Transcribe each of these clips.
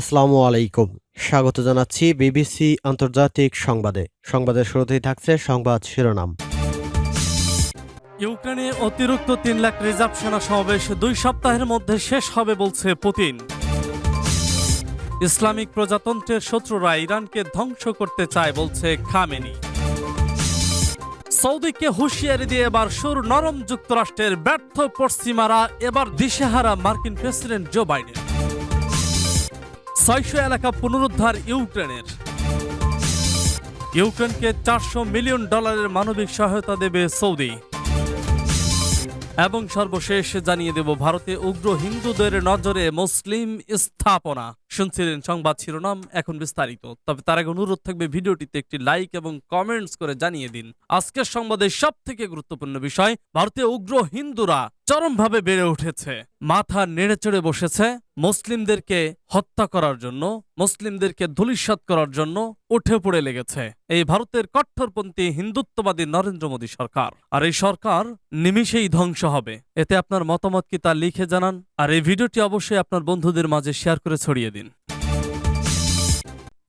আসসালামু আলাইকুম। স্বাগত জানাচ্ছি বিবিসি আন্তর্জাতিক সংবাদে। সংবাদের শুরুতেই থাকছে সংবাদ শিরোনাম। ইউক্রেনে অতিরিক্ত তিন লাখ রিজার্ভ সেনা সমাবেশ দুই সপ্তাহের মধ্যে শেষ হবে বলছে পুতিন। ইসলামিক প্রজাতন্ত্রের শত্রুরা ইরানকে ধ্বংস করতে চায় বলছে খামেনি। সৌদিকে হুঁশিয়ারি দিয়ে এবার সুর নরম যুক্তরাষ্ট্রের ব্যর্থ পশ্চিমারা এবার দিশেহারা মার্কিন প্রেসিডেন্ট জো বাইডেন। ছয়শো এলাকা পুনরুদ্ধার ইউক্রেনের। ইউক্রেনকে চারশো মিলিয়ন ডলারের মানবিক সহায়তা দেবে সৌদি। এবং সর্বশেষ জানিয়ে দেব, ভারতে উগ্র হিন্দুদের নজরে মুসলিম স্থাপনা। শুনছিলেন সংবাদ শিরোনাম এখন বিস্তারিত। তবে তার আগে অনুরোধ থাকবে ভিডিওটিতে একটি লাইক এবং কমেন্টস করে জানিয়ে দিন। আজকের সংবাদের সব থেকে গুরুত্বপূর্ণ বিষয় ভারতে উগ্র হিন্দুরা চরমভাবে বেড়ে উঠেছে। মাথা নেড়ে চড়ে বসেছে মুসলিমদেরকে হত্যা করার জন্য, মুসলিমদেরকে ধূলিসাৎ করার জন্য উঠে পড়ে লেগেছে এই ভারতের কট্টরপন্থী হিন্দুত্ববাদী নরেন্দ্র মোদী সরকার। আর এই সরকার নিমিষেই ধ্বংস হবে। এতে আপনার মতামত কি তা লিখে জানান। আর এই ভিডিওটি অবশ্যই আপনার বন্ধুদের মাঝে শেয়ার করে ছড়িয়ে দিন। Rubin.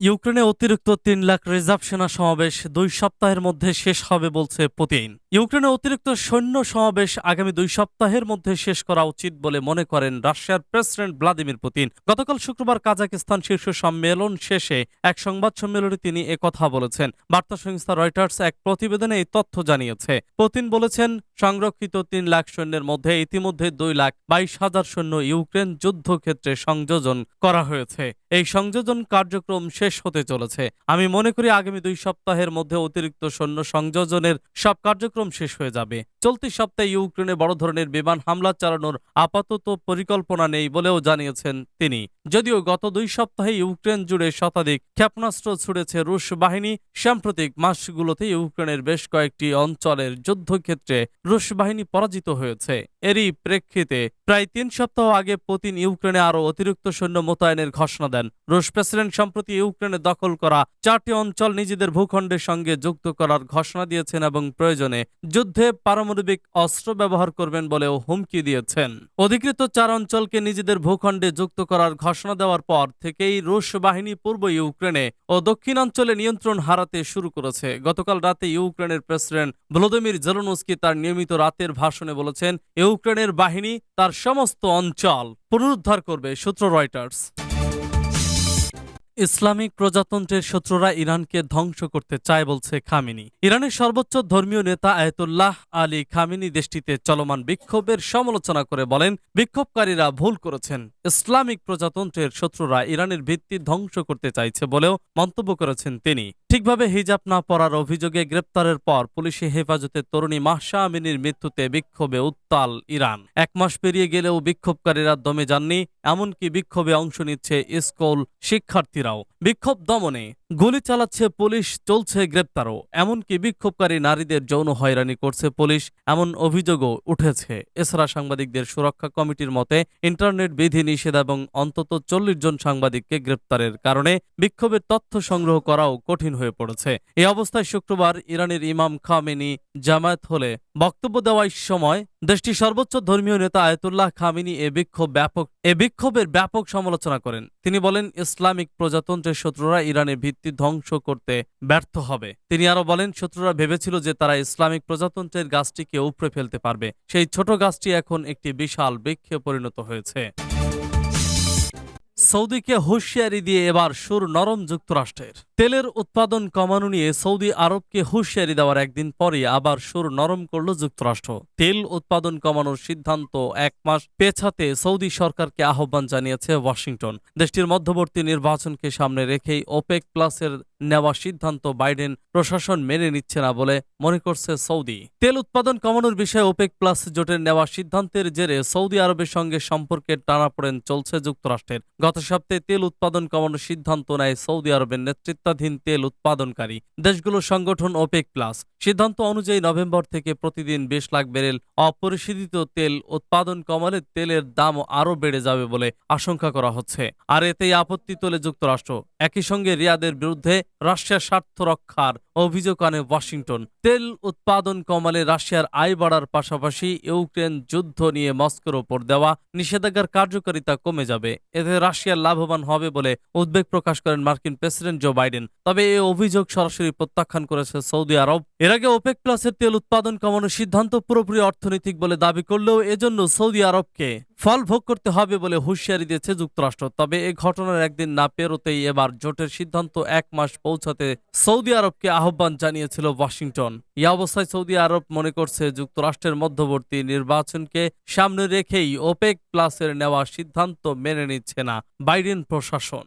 ইউক্রেনে অতিরিক্ত তিন লাখ রিজার্ভ সেনা সমাবেশ দুই সপ্তাহের মধ্যে শেষ হবে বলছে পুতিন। ইউক্রেনে অতিরিক্ত সৈন্য সমাবেশ আগামী দুই সপ্তাহের মধ্যে শেষ করা উচিত বলে মনে করেন রাশিয়ার প্রেসিডেন্ট ভ্লাদিমির পুতিন। গতকাল শুক্রবার কাজাকিস্তান শীর্ষ সম্মেলন শেষে এক সংবাদ সম্মেলনে তিনি একথা বলেছেন। বার্তা সংস্থা রয়টার্স এক প্রতিবেদনে এই তথ্য জানিয়েছে। পুতিন বলেছেন, সংরক্ষিত তিন লাখ সৈন্যের মধ্যে ইতিমধ্যে দুই লাখ বাইশ হাজার সৈন্য ইউক্রেন যুদ্ধক্ষেত্রে সংযোজন করা হয়েছে। এই সংযোজন কার্যক্রম শেষ হতে চলেছে। আমি মনে করি আগামী দুই সপ্তাহের মধ্যে অতিরিক্ত সৈন্য সংযোজনের সব কার্যক্রম শেষ হয়ে যাবে। চলতি সপ্তাহে ইউক্রেনে বড় ধরনের বিমান হামলা চালানোর আপাতত পরিকল্পনা নেই বলেও জানিয়েছেন তিনি। যদিও গত দুই সপ্তাহে ইউক্রেন জুড়ে শতাধিক ক্ষেপণাস্ত্র ছুড়েছে রুশ বাহিনী, সাম্প্রতিক মাসগুলোতে ইউক্রেনের বেশ কয়েকটি অঞ্চলের যুদ্ধক্ষেত্রে রুশ বাহিনী পরাজিত হয়েছে। এরই প্রেক্ষিতে প্রায় তিন সপ্তাহ আগে পুতিন ইউক্রেনে আরও অতিরিক্ত সৈন্য মোতায়েনের ঘোষণা দেন। রুশ প্রেসিডেন্ট সম্প্রতি ইউক্রেনে দখল করা চারটি অঞ্চল নিজেদের ভূখণ্ডের সঙ্গে যুক্ত করার ঘোষণা দিয়েছেন এবং প্রয়োজনে যুদ্ধে পারমাণবিক অস্ত্র ব্যবহার করবেন বলেও হুমকি দিয়েছেন। অধিকৃত চার অঞ্চলকে নিজেদের ভূখণ্ডে যুক্ত করার ঘোষণা দেওয়ার পর থেকেই রুশ বাহিনী পূর্ব ইউক্রেনে ও দক্ষিণাঞ্চলে নিয়ন্ত্রণ হারাতে শুরু করেছে। গতকাল রাতে ইউক্রেনের প্রেসিডেন্ট ভলোদিমির জেলনস্কি তার নিয়মিত রাতের ভাষণে বলেছেন, ইউক্রেনের বাহিনী তার সমস্ত অঞ্চল পুনরুদ্ধার করবে সূত্র রয়টার্স। ইসলামিক প্রজাতন্ত্রের শত্রুরা ইরানকে ধ্বংস করতে চায় বলছে খামিনি। ইরানের সর্বোচ্চ ধর্মীয় নেতা আয়তুল্লাহ আলী খামিনি দেশটিতে চলমান বিক্ষোভের সমালোচনা করে বলেন, বিক্ষোভকারীরা ভুল করেছেন। ইসলামিক প্রজাতন্ত্রের শত্রুরা ইরানের ভিত্তি ধ্বংস করতে চাইছে বলেও মন্তব্য করেছেন তিনি। ঠিকভাবে হিজাব না পরার অভিযোগে গ্রেপ্তারের পর পুলিশি হেফাজতে তরুণী মাহসা আমিনীর মৃত্যুতে বিক্ষোভে উত্তাল ইরান। এক মাস পেরিয়ে গেলেও বিক্ষোভকারীরা দমে যাননি, এমনকি বিক্ষোভে অংশ নিচ্ছে স্কুল শিক্ষার্থীরাও। বিক্ষোভ দমনে। গুলি চালাচ্ছে পুলিশ, চলছে গ্রেপ্তারও। এমনকি বিক্ষোভকারী নারীদের যৌন হয়রানি করছে পুলিশ, এমন অভিযোগও উঠেছে। এছাড়া সাংবাদিকদের সুরক্ষা কমিটির মতে, ইন্টারনেট বিধি নিষেধ এবং অন্তত চল্লিশ জন সাংবাদিককে গ্রেপ্তারের কারণে বিক্ষোভের তথ্য সংগ্রহ করাও কঠিন হয়ে পড়েছে। এই অবস্থায় শুক্রবার ইরানের ইমাম খামেনি জামায়াত হলে বক্তব্য দেওয়ার সময় দেশটির সর্বোচ্চ ধর্মীয় নেতা আয়তুল্লাহ খামিনি এ বিক্ষোভ ব্যাপক, এ বিক্ষোভের ব্যাপক সমালোচনা করেন। তিনি বলেন, ইসলামিক প্রজাতন্ত্রের শত্রুরা ইরানের ভিত্তি ধ্বংস করতে ব্যর্থ হবে। তিনি আরও বলেন, শত্রুরা ভেবেছিল যে তারা ইসলামিক প্রজাতন্ত্রের গাছটিকে উপড়ে ফেলতে পারবে। সেই ছোট গাছটি এখন একটি বিশাল বৃক্ষে পরিণত হয়েছে। সৌদিকে হুঁশিয়ারি দিয়ে এবার সুর নরম যুক্তরাষ্ট্রের। তেলের উৎপাদন কমানো নিয়ে সৌদি আরবকে হুঁশিয়ারি দেওয়ার একদিন পরে আবার সুর নরম করল যুক্তরাষ্ট্র। তেল উৎপাদন কমানোর সিদ্ধান্ত এক মাস পেছাতে সৌদি সরকারকে আহ্বান জানিয়েছে ওয়াশিংটন। দেশটির মধ্যবর্তী নির্বাচনকে সামনে রেখেই ওপেক প্লাসের নেওয়া সিদ্ধান্ত বাইডেন প্রশাসন মেনে নিচ্ছে না বলে মনে করছে সৌদি। তেল উৎপাদন কমানোর বিষয়ে ওপেক প্লাস জোটের নেওয়া সিদ্ধান্তের জেরে সৌদি আরবের সঙ্গে সম্পর্কের টানাপোড়েন চলছে যুক্তরাষ্ট্রের। গত সপ্তাহে তেল উৎপাদন কমানোর সিদ্ধান্ত নেয় সৌদি আরবের নেতৃত্বাধীন তেল উৎপাদনকারী দেশগুলোর সংগঠন ওপেক প্লাস। সিদ্ধান্ত অনুযায়ী নভেম্বর থেকে প্রতিদিন বিশ লাখ বেরেল অপরিশোধিত তেল উৎপাদন কমালে তেলের দাম আরও বেড়ে যাবে বলে আশঙ্কা করা হচ্ছে। আর এতেই আপত্তি তোলে যুক্তরাষ্ট্র। একই সঙ্গে রিয়াদের বিরুদ্ধে রাশিয়ার স্বার্থ রক্ষার অভিযোগ আনে ওয়াশিংটন। তেল উৎপাদন কমালে রাশিয়ার আয় বাড়ার পাশাপাশি ইউক্রেন যুদ্ধ নিয়ে মস্কোর ওপর দেওয়া নিষেধাজ্ঞার কার্যকারিতা কমে যাবে। এতে রাশিয়ার লাভবান হবে বলে উদ্বেগ প্রকাশ করেন মার্কিন প্রেসিডেন্ট জো বাইডেন। তবে এই অভিযোগ সরাসরি প্রত্যাখ্যান করেছে সৌদি আরব। এর আগে ওপেক প্লাসের তেল উৎপাদন কমানোর সিদ্ধান্ত পুরোপুরি অর্থনৈতিক বলে দাবি করলেও এজন্য সৌদি আরবকে ফল ভোগ করতে হবে বলে হুঁশিয়ারি দিয়েছে যুক্তরাষ্ট্র। তবে এ ঘটনার একদিন না পেরোতেই এবার জোটের সিদ্ধান্ত এক মাস পৌঁছাতে সৌদি আরবকে আহ্বান জানিয়েছিল ওয়াশিংটন। এই অবস্থায় সৌদি আরব মনে করছে যুক্তরাষ্ট্রের মধ্যবর্তী নির্বাচনকে সামনে রেখেই ওপেক প্লাসের নেওয়া সিদ্ধান্ত মেনে নিচ্ছে না বাইডেন প্রশাসন।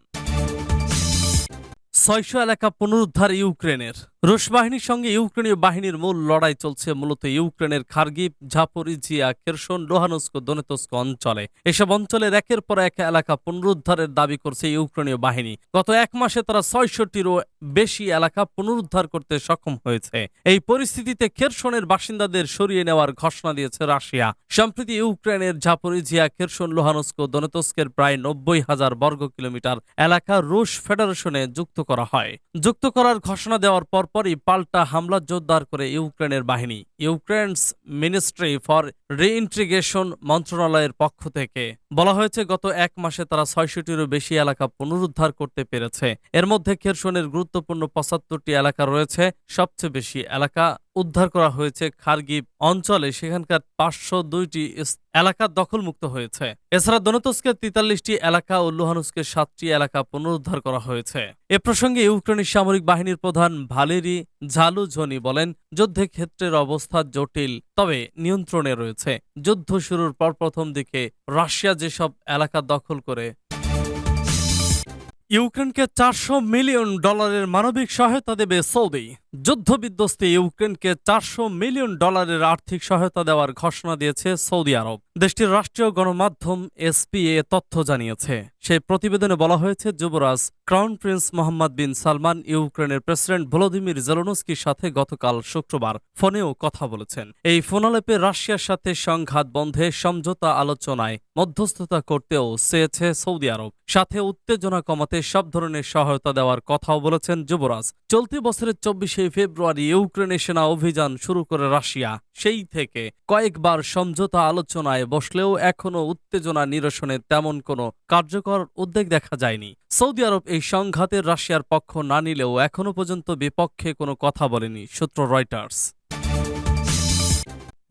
ছয়শো এলাকা পুনরুদ্ধার ইউক্রেনের। রুশ বাহিনীর সঙ্গে ইউক্রেনীয় বাহিনীর মূল লড়াই চলছে মূলত ইউক্রেনের খার্গিভ, ঝাপরিজিয়া কেরসন লোহানস্ক, দনেতস্ক অঞ্চলে। এসব অঞ্চলের একের পর এক এলাকা পুনরুদ্ধারের দাবি করছে ইউক্রেনীয় বাহিনী। গত এক মাসে তারা ছয়শটিরও বেশি এলাকা পুনরুদ্ধার করতে সক্ষম হয়েছে। এই পরিস্থিতিতে কেরসনের বাসিন্দাদের সরিয়ে নেওয়ার ঘোষণা দিয়েছে রাশিয়া। সম্প্রতি ইউক্রেনের ঝাপরিজিয়া কেরসন লোহানস্ক, দনেতস্কের প্রায় নব্বই হাজার বর্গ কিলোমিটার এলাকা রুশ ফেডারেশনে যুক্ত করা হয়। যুক্ত করার ঘোষণা দেওয়ার পরপরই পাল্টা হামলা জোরদার করে ইউক্রেনের বাহিনী, ইউক্রেনস মিনিস্ট্রি ফর রিইন্ট্রিগেশন মন্ত্রণালয়ের পক্ষ থেকে। বলা হয়েছে, গত এক মাসে তারা ছয়শটিরও বেশি এলাকা পুনরুদ্ধার করতে পেরেছে। এর মধ্যে খেরসনের গুরুত্বপূর্ণ পঁচাত্তরটি এলাকা রয়েছে। সবচেয়ে বেশি এলাকা উদ্ধার করা হয়েছে খারগিব অঞ্চলে। সেখানকার পাঁচশো দুইটি এলাকা দখলমুক্ত হয়েছে। এছাড়া দনতস্কের তেতাল্লিশটি এলাকা ও লুহানুস্কের সাতটি এলাকা পুনরুদ্ধার করা হয়েছে। এ প্রসঙ্গে ইউক্রেনের সামরিক বাহিনীর প্রধান ভালেরি ঝালুঝনি বলেন, যুদ্ধে ক্ষেত্রের অবস্থা জটিল, তবে নিয়ন্ত্রণে রয়েছে। যুদ্ধ শুরুর পর প্রথম দিকে রাশিয়া যেসব এলাকা দখল করে ইউক্রেনকে চারশো মিলিয়ন ডলারের মানবিক সহায়তা দেবে সৌদি। যুদ্ধবিধ্বস্তে ইউক্রেনকে চারশো মিলিয়ন ডলারের আর্থিক সহায়তা দেওয়ার ঘোষণা দিয়েছে সৌদি আরব। দেশটির রাষ্ট্রীয় গণমাধ্যম এসপিএ তথ্য জানিয়েছে। সেই প্রতিবেদনে বলা হয়েছে, যুবরাজ crown prince Mohammed bin Salman ইউক্রেনের প্রেসিডেন্ট ভলোদিমির জেলোনস্কির সাথে গতকাল শুক্রবার ফোনেও কথা বলেছেন। এই ফোনালেপে রাশিয়ার সাথে সংঘাত বন্ধে সমঝোতা আলোচনায় মধ্যস্থতা করতেও চেয়েছে সৌদি আরব। সাথে উত্তেজনা কমাতে সব ধরনের সহায়তা দেওয়ার কথাও বলেছেন যুবরাজ। চলতি বছরের চব্বিশে ফেব্রুয়ারি ইউক্রেনে সেনা অভিযান শুরু করে রাশিয়া। সেই থেকে কয়েকবার সমঝোতা আলোচনায় বসলেও এখনও উত্তেজনা নিরসনে তেমন কোনো কার্যকর উদ্বেগ দেখা যায়নি। সৌদি আরব এই সংঘাতের রাশিয়ার পক্ষ না নিলেও এখনও পর্যন্ত বিপক্ষে কোনো কথা বলেনি, সূত্র রয়টার্স।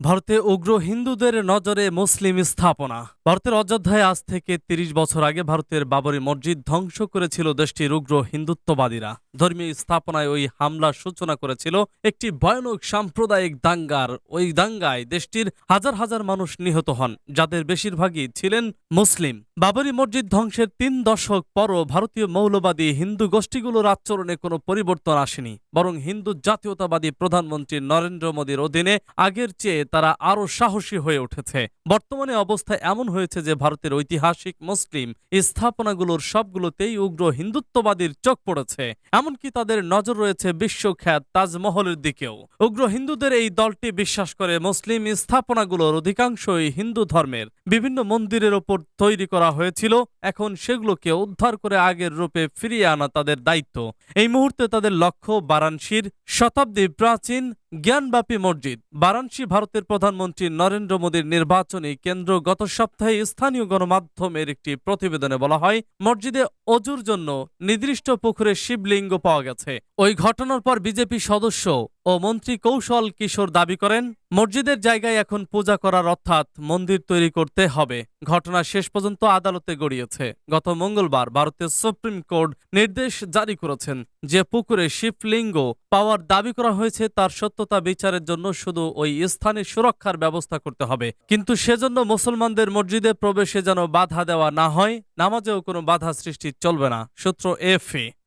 ভারতে উগ্র হিন্দুদের নজরে মুসলিম স্থাপনা। ভারতের অযোধ্যায় আজ থেকে ৩০ বছর আগে ভারতের বাবরি মসজিদ ধ্বংস করেছিল দেশটির উগ্র হিন্দুত্ববাদীরা। ধর্মীয় স্থাপনায় ওই হামলার সূচনা করেছিল একটি ভয়ানক সাম্প্রদায়িক দাঙ্গার। ওই দাঙ্গায় দেশটির হাজার হাজার মানুষ নিহত হন, যাদের বেশিরভাগই ছিলেন মুসলিম। বাবরি মসজিদ ধ্বংসের তিন দশক পরও ভারতীয় মৌলবাদী হিন্দু গোষ্ঠীগুলোর আচরণে কোনো পরিবর্তন আসেনি, বরং হিন্দু জাতীয়তাবাদী প্রধানমন্ত্রী নরেন্দ্র মোদীর অধীনে আগের চেয়ে তারা আরও সাহসী হয়ে উঠেছে। বর্তমানে অবস্থা এমন হয়েছে যে ভারতের ঐতিহাসিক মুসলিম স্থাপনাগুলোর সবগুলোতেই উগ্র হিন্দুত্ববাদীর চোখ পড়েছে। এমনকি তাদের নজর রয়েছে বিশ্বখ্যাত তাজমহলের দিকেও। উগ্র হিন্দুদের এই দলটি বিশ্বাস করে মুসলিম স্থাপনাগুলোর অধিকাংশই হিন্দু ধর্মের। বিভিন্ন মন্দিরের ওপর তৈরি করা হয়েছিল, এখন সেগুলোকে উদ্ধার করে আগের রূপে ফিরিয়ে আনা তাদের দায়িত্ব। এই মুহূর্তে তাদের লক্ষ্য বারাণসীর শতাব্দী প্রাচীন জ্ঞানব্যাপী মসজিদ। বারাণসী ভারতের প্রধানমন্ত্রী নরেন্দ্র মোদীর নির্বাচনী কেন্দ্র গত সপ্তাহে স্থানীয় গণমাধ্যমের একটি প্রতিবেদনে বলা হয়, মসজিদে অজুর জন্য নির্দিষ্ট পুকুরে শিবলিঙ্গ পাওয়া গেছে। ওই ঘটনার পর বিজেপি সদস্য ও মন্ত্রী কৌশল কিশোর দাবি করেন, মসজিদের জায়গায় এখন পূজা করার অর্থাৎ মন্দির তৈরি করতে হবে। ঘটনা শেষ পর্যন্ত আদালতে গড়িয়েছে। গত মঙ্গলবার ভারতের সুপ্রিম কোর্ট নির্দেশ জারি করেছেন যে পুকুরে শিবলিঙ্গ পাওয়ার দাবি করা হয়েছে, তার সত্যতা বিচারের জন্য শুধু ওই স্থানে সুরক্ষার ব্যবস্থা করতে হবে। কিন্তু সেজন্য মুসলমানদের মসজিদে প্রবেশে যেন বাধা দেওয়া না হয়, নামাজেও কোনো বাধা সৃষ্টি চলবে না। সূত্র এফএ।